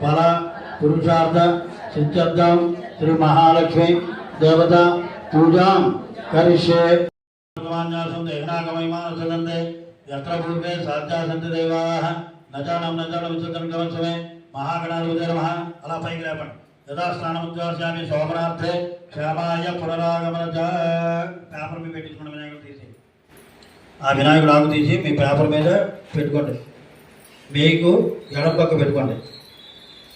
ఫల పురుషార్థ సిద్ధార్థం శ్రీ మహాలక్ష్మి దేవత పూజాం కరిష్యే. భగవాన్యాసం దేహనాగమైమానసందే ఎత్ర పూర్వే సాధ్యా సంతి దేవాః. నచానం నచానం విచంతం గమస్వమే మహాగణాధిపతి నమః. అలా పైకి లేపండి. యథా స్నానం ఉద్వాస్యామి శోభనార్థే క్షేమాయ పునరాగమన పేపర్ మీద పెట్టించుకోండి వినాయకుడు తీసి. ఆ వినాయకుడు ఆకు తీసి మీ పేపర్ మీద పెట్టుకోండి. మీకు ఎడం పక్క పెట్టుకోండి.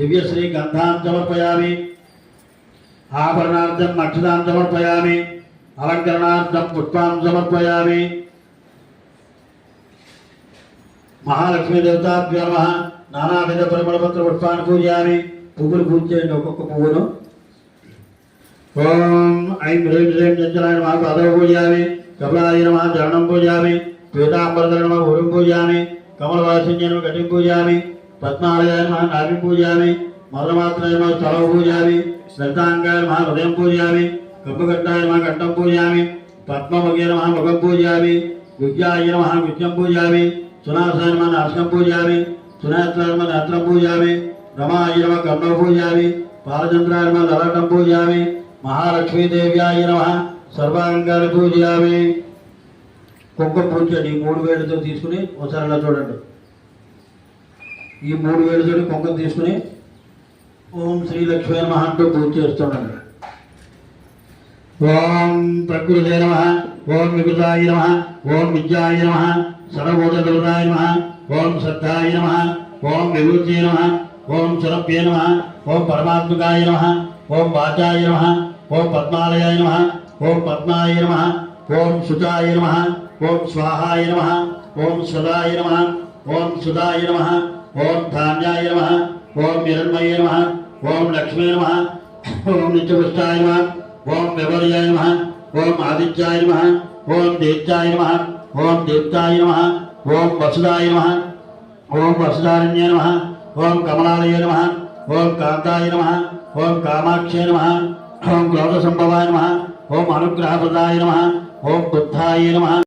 దివ్యశ్రీ గంధాం సమర్పయామి ఆభరణార్థం అక్షతాం సమర్పయామి అలంకరణార్థం పుష్పాం సమర్పయామి మహాలక్ష్మీ దేవతాభ్యో నమ నానావిధ పరిమళపత్ర పుష్పాన్ని పూజయామి పువ్వులు పూజ చేయండి ఒక్కొక్క పువ్వును. ఓం ఐం హ్రీం శ్రీం చంచలాయ నమ పదవ పూజయామి. కమలాయ నమ చరణం పూజయామి. పీతాంబరధర నమ ఊరం పూజయామి. కమలవాసిన్య నమ గటిం పూజయామి. పద్మాలయాయ నమ నాభిం పూజయామి మదమాత్రాయ తలవ పూజ అని శ్రద్ధాంగాయ మహా హృదయం పూజయామి కబ్బగట్టాయ నమ కంఠం అని పద్మముఖే మహా ముఖం పూజయామి విద్యాయ మహా విద్యం పూజయామి సునాసాయ మహా నాశకం పూజయామి సునేత్రాయ నమ నేత్రం పూజయామి రమాయ నమ కర్ణం పూజయామి పాలచంద్రాయ నమ లలాటం పూజయామి మహాలక్ష్మీదేవ్యాయ నమ సర్వాంగాన్ని పూజయామి కుంకుమ పూజ చేయండి ఈ మూడు వేలతో తీసుకుని ఒకసారి చూడండి. ఈ మూడు వేలతో కుంకుమ తీసుకుని ఓం శ్రీ లక్ష్మీ నమ అంటూ పూజ చేస్తున్నాడు ఓం ప్రకృతే నమ ఓం వికృతాయ నమ ఓం విద్యాయ నమ సర్వభూతదృతాయ నమ ఓం శ్రద్ధాయ నమ ఓం విభూతి నమ ఓం సురభ్యే నమ ఓం పరమాత్మకాయ నమ ఓం వాచాయ నమ ఓం పద్మాలయాయ నమ ఓం పద్మాయ నమ ఓం సుతాయ నమ ఓం స్వాహాయ నమ ఓం సదాయ నమ ఓం సుదాయ నమ ओम धान्याय नमः ओम हिरण्मये नमः ओम लक्ष्मी नमः ओम नित्यपुष्टाय नमः ओम विवर्याय नमः ओम आदित्याय नमः ओम देवताय नमः ओम देवताय नमः ओम वसुदाय नमः ओम वसुदारण्य नमः ओम कमलालय नमः ओम कांताय नमः ओम कामाक्षय नमः ओम गौरसंभवाय नमः ओम अनुग्रहप्रदाय नमः ओम बुद्धाय नमः